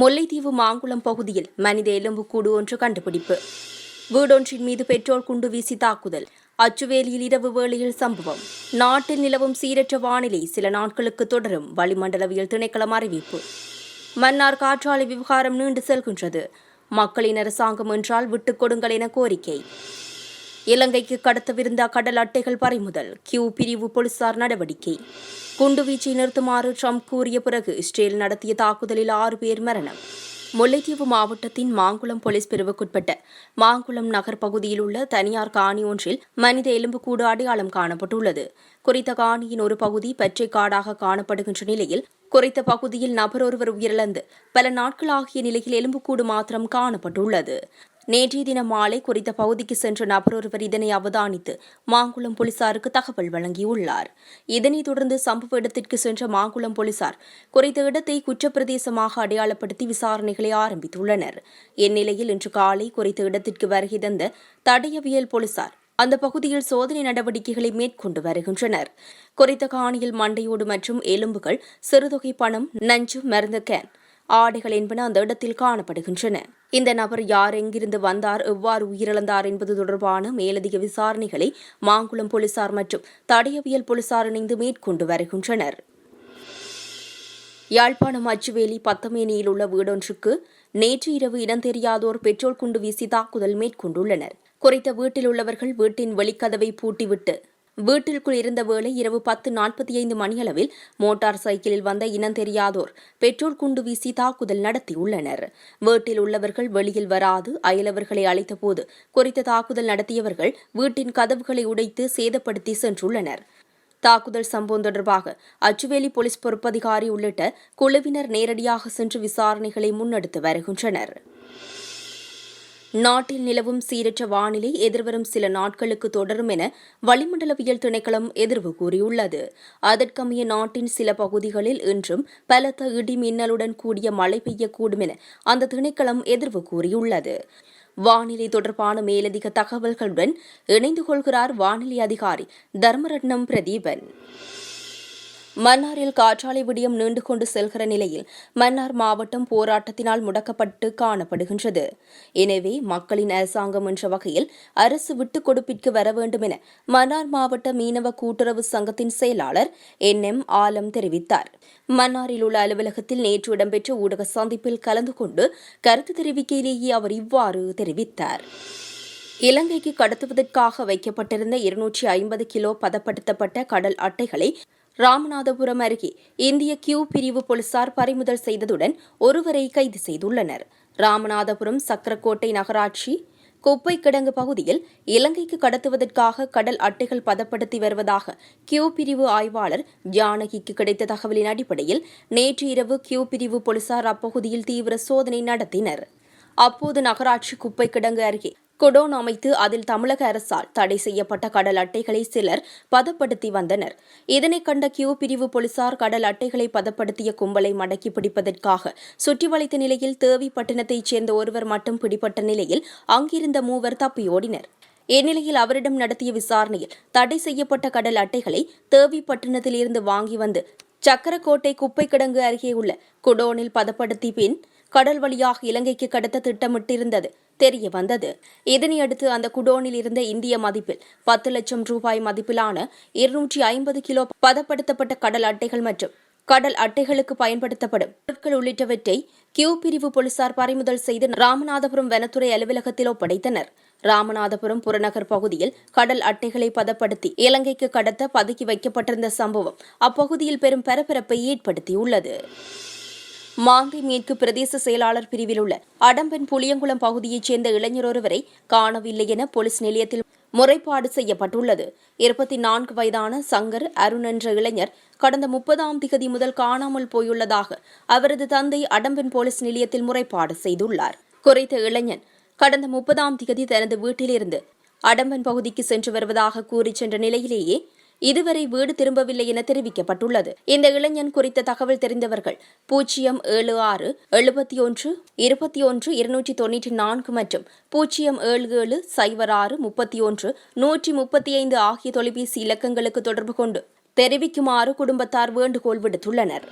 முல்லைத்தீவு மாங்குளம் பகுதியில் மனித எலும்புக்கூடு ஒன்று கண்டுபிடிப்பு. வீடொன்றின் மீது பெட்ரோல் குண்டு வீசி தாக்குதல். அச்சுவேலியில் இரவு வேளையில் சம்பவம். நாட்டில் நிலவும் சீரற்ற வானிலை சில நாட்களுக்கு தொடரும் வளிமண்டலவியல் திணைக்களம் அறிவிப்பு. மன்னார் காற்றாலை விவகாரம் நீண்டு செல்கின்றது. மக்களின் அரசாங்கம் என்றால் விட்டுக் கொடுங்கள் என கோரிக்கை. இலங்கைக்கு கடத்தவிருந்த கடல் அட்டைகள் பறிமுதல் கியூ பிரிவு போலீசார் நடவடிக்கை. குண்டுவீச்சை நிறுத்துமாறு ட்ரம்ப் கூறிய பிறகு இஸ்ரேல் நடத்திய தாக்குதலில் ஆறு பேர் மரணம். முல்லைத்தீவு மாவட்டத்தின் மாங்குளம் போலீஸ் பிரிவுக்குட்பட்ட மாங்குளம் நகர் பகுதியில் உள்ள தனியார் காணி ஒன்றில் மனித எலும்புக்கூடு அடையாளம் காணப்பட்டுள்ளது. குறித்த காணியின் ஒரு பகுதி பச்சை காடாக காணப்படுகின்ற நிலையில் குறித்த பகுதியில் நபர் ஒருவர் உயிரிழந்து பல நாட்களாகிய நிலையில் எலும்புக்கூடு மாத்திரம் காணப்பட்டுள்ளது. நேற்றைய தினம் மாலை குறித்த பகுதிக்கு சென்ற நபர் ஒருவர் இதனை அவதானித்து மாங்குளம் போலீசாருக்கு தகவல் வழங்கியுள்ளார். இதனைத் தொடர்ந்து சம்பவ இடத்திற்கு சென்ற மாங்குளம் போலீசார் குறித்த இடத்தை குற்றப்பிரதேசமாக அடையாளப்படுத்தி விசாரணைகளை ஆரம்பித்துள்ளனர். இந்நிலையில் இன்று காலை குறித்த இடத்திற்கு வருகை தந்த தடயவியல் போலீசார் அந்த பகுதியில் சோதனை நடவடிக்கைகளை மேற்கொண்டு வருகின்றனர். குறித்த காணியில் மண்டையோடு மற்றும் எலும்புகள் சிறுதொகை பணம் நஞ்சு மருந்து கேன் ஆடைகள் என்பன அந்த இடத்தில் காணப்படுகின்றன. இந்த நபர் யார்? எங்கிருந்து வந்தார்? எவ்வாறு உயிரிழந்தார்? என்பது தொடர்பான மேலதிக விசாரணைகளை மாங்குளம் போலீசார் மற்றும் தடயவியல் போலீசார் இணைந்து மேற்கொண்டு வருகின்றனர். யாழ்ப்பாணம் அச்சுவேலி பத்தமேனியில் உள்ள வீடொன்றுக்கு நேற்று இரவு இனம் தெரியாதோர் பெட்ரோல் குண்டு வீசி தாக்குதல் மேற்கொண்டுள்ளனர். குறித்த வீட்டில் உள்ளவர்கள் வீட்டின் வெளிக்கதவை பூட்டிவிட்டு வீட்டிற்குள் இருந்த வேளை இரவு பத்து நாற்பத்தி ஐந்து மணியளவில் மோட்டார் சைக்கிளில் வந்த இனம் தெரியாதோர் பெட்ரோல் குண்டு வீசி தாக்குதல் நடத்தியுள்ளனர். வீட்டில் உள்ளவர்கள் வெளியில் வராது அயலவர்களை அழைத்தபோது குறித்த தாக்குதல் நடத்தியவர்கள் வீட்டின் கதவுகளை உடைத்து சேதப்படுத்தி சென்றுள்ளனர். தாக்குதல் சம்பவம் தொடர்பாக அச்சுவேலி போலீஸ் பொறுப்பதிகாரி உள்ளிட்ட குழுவினர் நேரடியாக சென்று விசாரணைகளை முன்னெடுத்து வருகின்றனர். நாட்டில் நிலவும் சீரற்ற வானிலை எதிர்வரும் சில நாட்களுக்கு தொடரும் என வளிமண்டலவியல் திணைக்களம் எதிர்வு கூறியுள்ளது. அதற்கமைய நாட்டின் சில பகுதிகளில் இன்றும் பலத்த இடி மின்னலுடன் கூடிய மழை பெய்யக்கூடும் என அந்த திணைக்களம் எதிர்வு கூறியுள்ளது. வானிலை தொடர்பான மேலதிக தகவல்களுடன் இணைந்து கொள்கிறார் வானிலை அதிகாரி தர்மரட்னம் பிரதீபன். மன்னாரில் காற்றாலை விடியம் நீண்டு கொண்டு செல்கிற நிலையில் மன்னார் மாவட்டம் போராட்டத்தினால் முடக்கப்பட்டு காணப்படுகின்றது. எனவே மக்களின் அரசாங்கம் என்ற வகையில் அரசு விட்டுக் கொடுப்பிற்கு வர வேண்டும் என மன்னார் மாவட்ட மீனவ கூட்டுறவு சங்கத்தின் செயலாளர் என். எம். ஆலம் தெரிவித்தார். மன்னாரில் உள்ள அலுவலகத்தில் நேற்று இடம்பெற்ற ஊடக சந்திப்பில் கலந்து கொண்டு கருத்து தெரிவிக்கையிலேயே அவர் இவ்வாறு தெரிவித்தார். இலங்கைக்கு கடத்துவதற்காக வைக்கப்பட்டிருந்த இருநூற்றி ஐம்பது கிலோ பதப்படுத்தப்பட்ட கடல் அட்டைகளை ராமநாதபுரம் அருகே இந்திய கியூ பிரிவு போலீசார் பறிமுதல் செய்ததுடன் ஒருவரை கைது செய்துள்ளனர். ராமநாதபுரம் சக்கரக்கோட்டை நகராட்சி குப்பை கிடங்கு பகுதியில் இலங்கைக்கு கடத்துவதற்காக கடல் அட்டைகள் பதப்படுத்தி வருவதாக கியூ பிரிவு ஆய்வாளர் ஜானகிக்கு கிடைத்த தகவலின் அடிப்படையில் நேற்று இரவு கியூ பிரிவு போலீசார் அப்பகுதியில் தீவிர சோதனை நடத்தினர். அப்போது நகராட்சி குப்பை கிடங்கு அருகே குடோன் அமைத்து அதில் தமிழக அரசால் தடை செய்யப்பட்ட கடல் அட்டைகளை சிலர் பதப்படுத்தி வந்தனர். இதனை கண்ட கியூ பிரிவு போலீசார் கடல் அட்டைகளை பதப்படுத்திய கும்பலை மடக்கி பிடிப்பதற்காக சுற்றி வளைத்த நிலையில் தேவிப்பட்டினத்தைச் சேர்ந்த ஒருவர் மட்டும் பிடிபட்ட நிலையில் அங்கிருந்த மூவர் தப்பியோடினர் இந்நிலையில் அவரிடம் நடத்திய விசாரணையில் தடை செய்யப்பட்ட கடல் அட்டைகளை தேவி இருந்து வாங்கி வந்து சக்கரக்கோட்டை குப்பை கிடங்கு அருகே உள்ள குடோனில் பதப்படுத்தி பின் கடல் வழியாக இலங்கைக்கு கடத்த திட்டமிட்டிருந்தது. தெரிய வந்தது இதனையடுத்து அந்த குடோனில் இருந்த இந்திய மதிப்பில் பத்து லட்சம் ரூபாய் மதிப்பிலான இருநூற்றி ஐம்பது கிலோ பதப்படுத்தப்பட்ட கடல் அட்டைகள் மற்றும் கடல் அட்டைகளுக்கு பயன்படுத்தப்படும் பொருட்கள் உள்ளிட்டவற்றை கியூ பிரிவு போலீசார் பறிமுதல் செய்து ராமநாதபுரம் வனத்துறை அலுவலகத்தில் ஒப்படைத்தனர். ராமநாதபுரம் புறநகர் பகுதியில் கடல் அட்டைகளை பதப்படுத்தி இலங்கைக்கு கடத்த பதுக்கி வைக்கப்பட்டிருந்த சம்பவம் அப்பகுதியில் பெரும் பரபரப்பை ஏற்படுத்தியுள்ளது. மாந்தை மேற்கு பிரதேச செயலாளர் பிரிவில் உள்ள அடம்பன் புளியங்குளம் பகுதியைச் சேர்ந்த இளைஞர் ஒருவரை காணவில்லை என போலீஸ் நிலையத்தில் முறைப்பாடு செய்யப்பட்டுள்ளது. இருபத்தி நான்கு வயதான சங்கர் அருண் என்ற இளைஞர் கடந்த முப்பதாம் திகதி முதல் காணாமல் போயுள்ளதாக அவரது தந்தை அடம்பன் போலீஸ் நிலையத்தில் முறைப்பாடு செய்துள்ளார். குறித்த இளைஞன் கடந்த முப்பதாம் திகதி தனது வீட்டிலிருந்து அடம்பன் பகுதிக்கு சென்று வருவதாக கூறிச் சென்ற நிலையிலேயே இதுவரை வீடு திரும்பவில்லை என தெரிவிக்கப்பட்டுள்ளது. இந்த இளைஞன் குறித்த தகவல் தெரிந்தவர்கள் பூஜ்ஜியம் ஏழு ஆறு எழுபத்தி ஒன்று இருபத்தி ஒன்று இருநூற்றி தொன்னூற்றி நான்கு மற்றும் பூஜ்ஜியம் ஏழு ஏழு சைபர் ஆறு முப்பத்தி ஒன்று நூற்றி முப்பத்தி ஐந்து ஆகிய தொலைபேசி இலக்கங்களுக்கு தொடர்பு கொண்டு தெரிவிக்குமாறு குடும்பத்தார் வேண்டுகோள் விடுத்துள்ளனர்.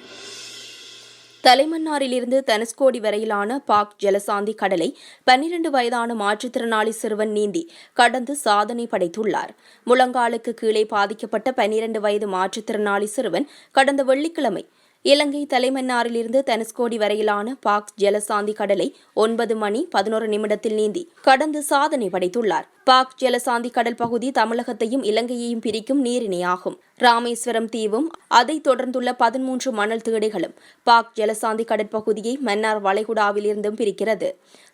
தலைமன்னாரிலிருந்து தனுஷ்கோடி வரையிலான பாக் ஜலசாந்தி கடலை பன்னிரண்டு வயதான மாற்றுத்திறனாளி சிறுவன் நீந்தி கடந்து சாதனை படைத்துள்ளார். முழங்காலுக்கு கீழே பாதிக்கப்பட்ட பன்னிரண்டு வயது மாற்றுத்திறனாளி சிறுவன் கடந்த வெள்ளிக்கிழமை இலங்கை தலைமன்னாரிலிருந்து தனுஷ்கோடி வரையிலான பாக் ஜலசாந்தி கடலை ஒன்பது மணி பதினோரு நிமிடத்தில் நீந்தி கடந்து சாதனை படைத்துள்ளார். பாக் ஜலசாந்தி கடல் பகுதி தமிழகத்தையும் இலங்கையையும் பிரிக்கும் நீரிணையாகும். ராமேஸ்வரம் தீவும் அதைத் தொடர்ந்துள்ள பதிமூன்று மணல் தேடைகளும் பாக் ஜலசாந்தி கடற்பகுதியை மன்னார் வளைகுடாவிலிருந்தும் பிரிக்கிறது.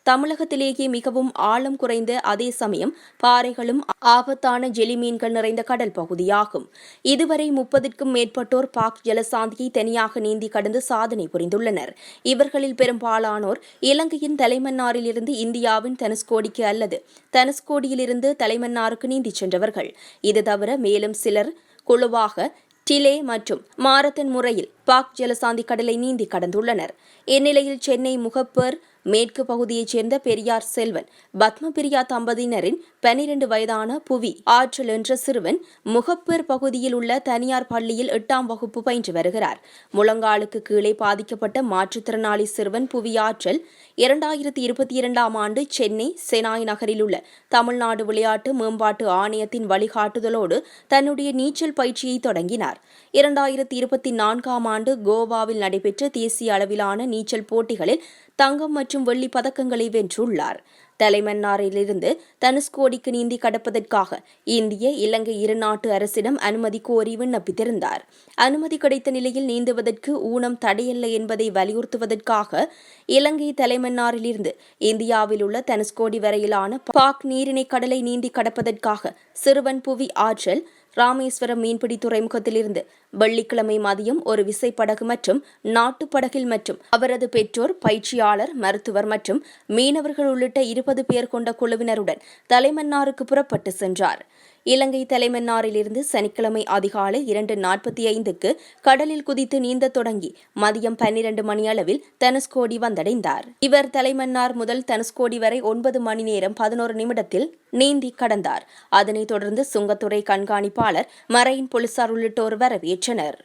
தமிழகத்திலேயே மிகவும் ஆழம் குறைந்த அதே சமயம் பாறைகளும் ஆபத்தான ஜெலிமீன்கள் நிறைந்த கடல் பகுதியாகும். இதுவரை முப்பதுக்கும் மேற்பட்டோர் பாக் ஜலசாந்தியை தனியாக நீந்தி கடந்து சாதனை புரிந்துள்ளனர். இவர்களில் பெரும்பாலானோர் இலங்கையின் தலைமன்னாரிலிருந்து இந்தியாவின் தனுஷ்கோடிக்கு அல்லது தனுஷ்கோடியிலிருந்து தலைமன்னாருக்கு நீந்திச் சென்றவர்கள். இது தவிர மேலும் சிலர் குழுவாக டிலே மற்றும் மாரத்தன் முறையில் பாக் ஜலசாந்தி கடலை நீந்தி கடந்துள்ளனர். இந்நிலையில் சென்னை முகப்பர் மேற்கு பகுதியைச் சேர்ந்த பெரியார் செல்வன் பத்மபிரியா தம்பதியினரின் பனிரெண்டு வயதான புவி ஆற்றல் என்ற சிறுவன் முகப்பேர் பகுதியில் உள்ள தனியார் பள்ளியில் எட்டாம் வகுப்பு பயின்று வருகிறார். முழங்காலுக்கு கீழே பாதிக்கப்பட்ட மாற்றுத்திறனாளி சிறுவன் புவி ஆற்றல் இரண்டாயிரத்தி இருபத்தி இரண்டாம் ஆண்டு சென்னை செனாய் நகரில் உள்ள தமிழ்நாடு விளையாட்டு மேம்பாட்டு ஆணையத்தின் வழிகாட்டுதலோடு தன்னுடைய நீச்சல் பயிற்சியை தொடங்கினார். இரண்டாயிரத்தி இருபத்தி நான்காம் ஆண்டு கோவாவில் நடைபெற்ற தேசிய அளவிலான நீச்சல் போட்டிகளில் தங்கம் மற்றும் வெள்ளி பதக்கங்களை வென்றுள்ளார். தலைமன்னாரிலிருந்து தனுஷ்கோடிக்கு நீந்தி கடப்பதற்காக இந்திய இலங்கை இருநாட்டு அரசிடம் அனுமதி கோரி விண்ணப்பித்திருந்தார். அனுமதி கிடைத்த நிலையில் நீந்துவதற்கு ஊனம் தடையல்ல என்பதை வலியுறுத்துவதற்காக இலங்கை தலைமன்னாரிலிருந்து இந்தியாவில் உள்ள தனுஷ்கோடி வரையிலான பாக் நீரிணை கடலை நீந்தி கடப்பதற்காக சிறுவன் புவி ஆற்றல் ராமேஸ்வரம் மீன்பிடி துறைமுகத்திலிருந்து வெள்ளிக்கிழமை மதியம் ஒரு விசைப்படகு மற்றும் நாட்டுப்படகில் மற்றும் அவரது பெற்றோர் பயிற்சியாளர் மருத்துவர் மற்றும் மீனவர்கள் உள்ளிட்ட இருபது பேர் கொண்ட குழுவினருடன் தலைமன்னாருக்கு புறப்பட்டு சென்றார். இலங்கை தலைமன்னாரிலிருந்து சனிக்கிழமை அதிகாலை இரண்டு நாற்பத்தி ஐந்துக்கு கடலில் குதித்து நீந்தத் தொடங்கி மதியம் பன்னிரண்டு மணி அளவில் தனுஷ்கோடி வந்தடைந்தார். இவர் தலைமன்னார் முதல் தனுஷ்கோடி வரை ஒன்பது மணி நேரம் பதினோரு நிமிடத்தில் நீந்தி கடந்தார். அதனைத் தொடர்ந்து சுங்கத்துறை கண்காணிப்பாளர் மரைன் போலீசார் உள்ளிட்டோர் வரவேற்றனர்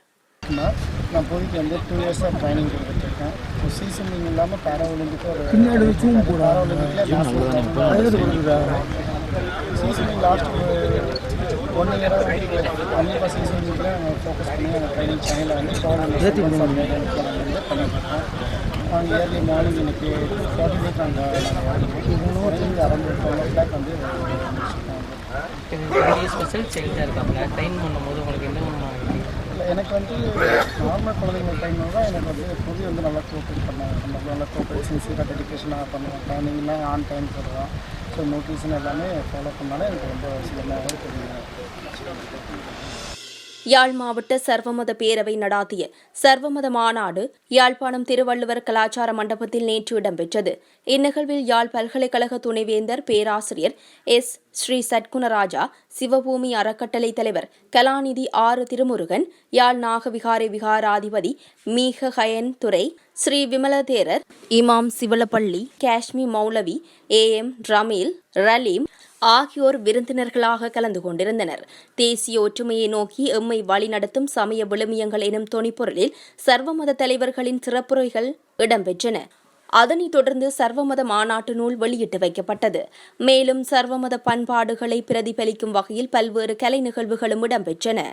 நான் போயிட்டு வந்து டூ இயர்ஸாக ட்ரைனிங் கொடுத்துட்ருக்கேன். இப்போ சீசனிங் இல்லாமல் பேரா ஒலிம்பிக்கு ஒரு பின்னாடி வச்சும் பேரா ஒலிம்பிக்கில் சீசனிங் லாஸ்ட் ஒன் இயராக கண்டிப்பாக சீசனிங்கில் நாங்கள் ஃபோக்கஸ் பண்ணி ட்ரைனிங் சேனலில் வந்து பண்ணிட்டுருக்கோம் நாங்கள் இயர்லி மார்னிங் இன்னைக்கு ஃபார்ட்டி டேஸ் நாங்கள் அரௌண்ட் டுவெல் லேக் வந்து ஸ்பெஷல் ட்ரெயின் பண்ணும்போது உங்களுக்கு ஒன்று இல்லை எனக்கு வந்து நார்மல் குழந்தைங்க டைம் தான் எனக்கு வந்து புதி வந்து நல்லா கோஆப்ரேட் பண்ணாங்க நம்ம நல்லா கோஆப்ரேட் சின்சியராக டெடிக்கேஷனாக பண்ணுவோம். டைமிங்லாம் ஆன் டைம் போடுவேன் ஸோ நோட்டீஸ்னு எல்லாமே ஃபாலோ பண்ணாலே எனக்கு ரொம்ப சுலபமாகவே தெரியும். யாழ் மாவட்ட சர்வமத பேரவை நடாத்திய சர்வமத மாநாடு யாழ்ப்பாணம் திருவள்ளுவர் கலாச்சார மண்டபத்தில் நேற்று இடம்பெற்றது. இந்நிகழ்வில் யாழ் பல்கலைக்கழக துணைவேந்தர் பேராசிரியர் எஸ். ஸ்ரீ. சட்குணராஜா சிவபூமி அறக்கட்டளை தலைவர் கலாநிதி ஆறு திருமுருகன் யாழ் நாகவிகாரை விகாராதிபதி மீக ஹயன் துறை ஸ்ரீ. விமலதேரர் இமாம் சிவலப்பள்ளி காஷ்மி மௌலவி ஏ. எம். ரமீல் ரலீம் ஆகியோர் விருந்தினர்களாக கலந்து கொண்டிருந்தனர். தேசிய ஒற்றுமையை நோக்கி எம்மை வழிநடத்தும் சமய விழுமியங்கள் எனும் தொனிப்பொருளில் சர்வமத தலைவர்களின் சிறப்புரைகள் இடம்பெற்றன. அதனைத் தொடர்ந்து சர்வமத மாநாட்டு நூல் வெளியிட்டு வைக்கப்பட்டது. மேலும் சர்வமத பண்பாடுகளை பிரதிபலிக்கும் வகையில் பல்வேறு கலை நிகழ்வுகளும் இடம்பெற்றன.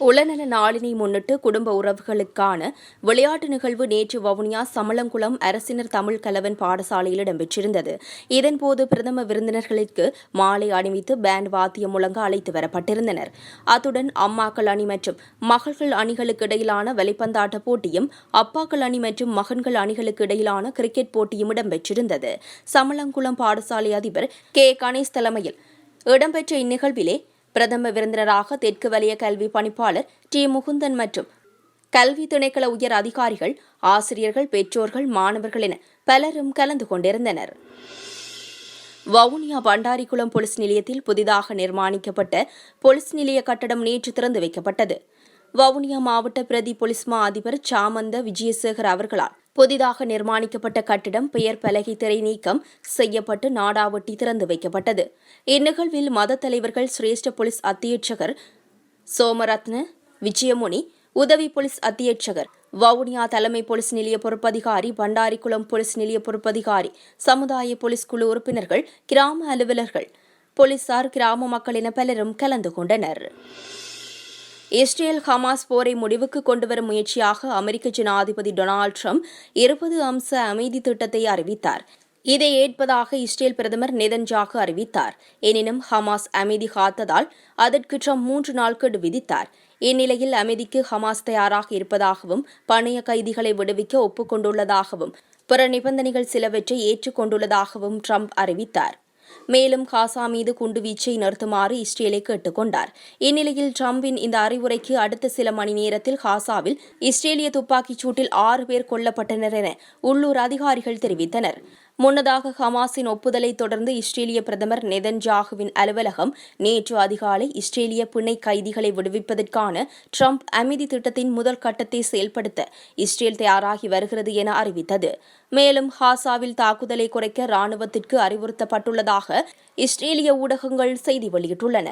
உளநல நாளினை முன்னிட்டு குடும்ப உறவுகளுக்கான விளையாட்டு நிகழ்வு நேற்று வவுனியா சமளங்குளம் அரசினர் தமிழ் கலவன் பாடசாலையில் இடம்பெற்றிருந்தது. இதன்போது பிரதம விருந்தினர்களுக்கு மாலை அணிவித்து பேண்ட் வாத்தியம் முழங்க அழைத்து வரப்பட்டிருந்தனர். அத்துடன் அம்மாக்கள் அணி மற்றும் மகள்கள் அணிகளுக்கு இடையிலான வலைப்பந்தாட்ட போட்டியும் அப்பாக்கள் அணி மற்றும் மகன்கள் அணிகளுக்கு இடையிலான கிரிக்கெட் போட்டியும் இடம்பெற்றிருந்தது. சமளங்குளம் பாடசாலை அதிபர் கே. கணேஷ் தலைமையில் இடம்பெற்ற இந்நிகழ்விலே பிரதம விருந்தினராக தெற்கு வலய கல்வி பணிப்பாளர் டி. முகுந்தன் மற்றும் கல்வி திணைக்கள உயர் அதிகாரிகள் ஆசிரியர்கள் பெற்றோர்கள் மாணவர்கள் என பலரும் கலந்து கொண்டிருந்தனர். வவுனியா பண்டாரிக்குளம் போலீஸ் நிலையத்தில் புதிதாக நிர்மாணிக்கப்பட்ட போலீஸ் நிலைய கட்டடம் நேற்று திறந்து வைக்கப்பட்டது. வவுனியா மாவட்ட பிரதி போலீஸ் மா அதிபர் சாமந்த விஜயசேகர் அவர்களால் புதிதாக நிர்மாணிக்கப்பட்ட கட்டிடம் பெயர் பலகை திரை நீக்கம் செய்யப்பட்டு நாடாவட்டி திறந்து வைக்கப்பட்டது. இந்நிகழ்வில் மத தலைவர்கள் சிரேஷ்ட போலீஸ் அத்தியட்சகர் சோமரத்ன விஜயமுனி உதவி போலீஸ் அத்தியட்சகர் வவுனியா தலைமை போலீஸ் நிலைய பொறுப்பதிகாரி பண்டாரிக்குளம் போலீஸ் நிலைய பொறுப்பதிகாரி சமுதாய போலீஸ் குழு உறுப்பினர்கள் கிராம அலுவலர்கள் போலீசார் கிராம மக்கள் என பலரும் கலந்து கொண்டனர். இஸ்ரேல் ஹமாஸ் போரை முடிவுக்கு கொண்டுவரும் முயற்சியாக அமெரிக்க ஜனாதிபதி டொனால்டு ட்ரம்ப் இருபது அம்ச அமைதி திட்டத்தை அறிவித்தார். இதை ஏற்பதாக இஸ்ரேல் பிரதமர் நெதன்ஜாகு அறிவித்தார். எனினும் ஹமாஸ் அமைதி காத்ததால் அதற்கு ட்ரம்ப் மூன்று நாள் விதித்தார். இந்நிலையில் அமைதிக்கு ஹமாஸ் தயாராக இருப்பதாகவும் பணைய கைதிகளை விடுவிக்க ஒப்புக்கொண்டுள்ளதாகவும் பிற நிபந்தனைகள் சிலவற்றை ஏற்றுக்கொண்டுள்ளதாகவும் ட்ரம்ப் அறிவித்தார். மேலும் காசா மீது குண்டுவீச்சை நிறுத்துமாறு இஸ்ரேலை கேட்டுக் கொண்டார் இந்நிலையில் ட்ரம்பின் இந்த அறிவுரைக்கு அடுத்த சில மணி நேரத்தில் காசாவில் இஸ்ரேலிய துப்பாக்கிச் சூட்டில் ஆறு பேர் கொல்லப்பட்டனர் என உள்ளூர் அதிகாரிகள் தெரிவித்தனர். முன்னதாக ஹமாஸின் ஒப்புதலை தொடர்ந்து இஸ்ரேலிய பிரதமர் நெதன்ஜாகுவின் அலுவலகம் நேற்று அதிகாலை இஸ்ரேலிய பிணை கைதிகளை விடுவிப்பதற்கான ட்ரம்ப் அமைதி திட்டத்தின் முதல் கட்டத்தை செயல்படுத்த இஸ்ரேல் தயாராகி வருகிறது என அறிவித்தது. மேலும் ஹாசாவில் தாக்குதலை குறைக்க ராணுவத்திற்கு அறிவுறுத்தப்பட்டுள்ளதாக இஸ்ரேலிய ஊடகங்கள் செய்தி வெளியிட்டுள்ளன.